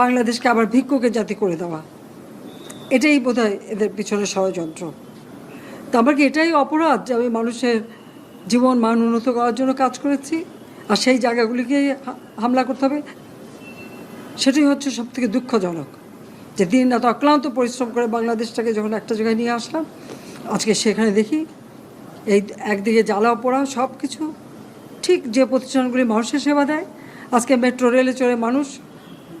বাংলাদেশকে আবার ভিক্ষুকের জাতি করে দেওয়া। এটাই বোধ এদের পিছনে ষড়যন্ত্র। তো আমার কি এটাই অপরাধ যে আমি মানুষের জীবন মান উন্নত করার জন্য কাজ করেছি? আর সেই জায়গাগুলিকে হামলা করতে হবে? সেটাই হচ্ছে সব থেকে দুঃখজনক। যে দিন রাত অক্লান্ত পরিশ্রম করে বাংলাদেশটাকে যখন একটা জায়গায় নিয়ে আসলাম, আজকে সেখানে দেখি এই একদিকে জ্বালা পোড়া সব কিছু ঠিক যে প্রতিষ্ঠানগুলি মানুষের সেবা দেয়, আজকে মেট্রো, রেলে চড়ে মানুষ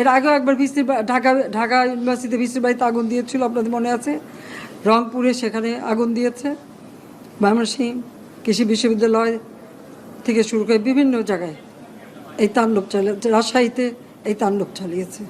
এর আগেও একবার বৃষ্টির ঢাকা ঢাকা ইউনিভার্সিটিতে বৃষ্টির বাড়িতে আগুন দিয়েছিল, আপনাদের মনে আছে? রংপুরে সেখানে আগুন দিয়েছে। ময়মনসিং কৃষি বিশ্ববিদ্যালয় থেকে শুরু করে বিভিন্ন জায়গায় এই তাণ্ডব চালিয়ে রাজশাহীতে এই তাণ্ডব চালিয়েছে।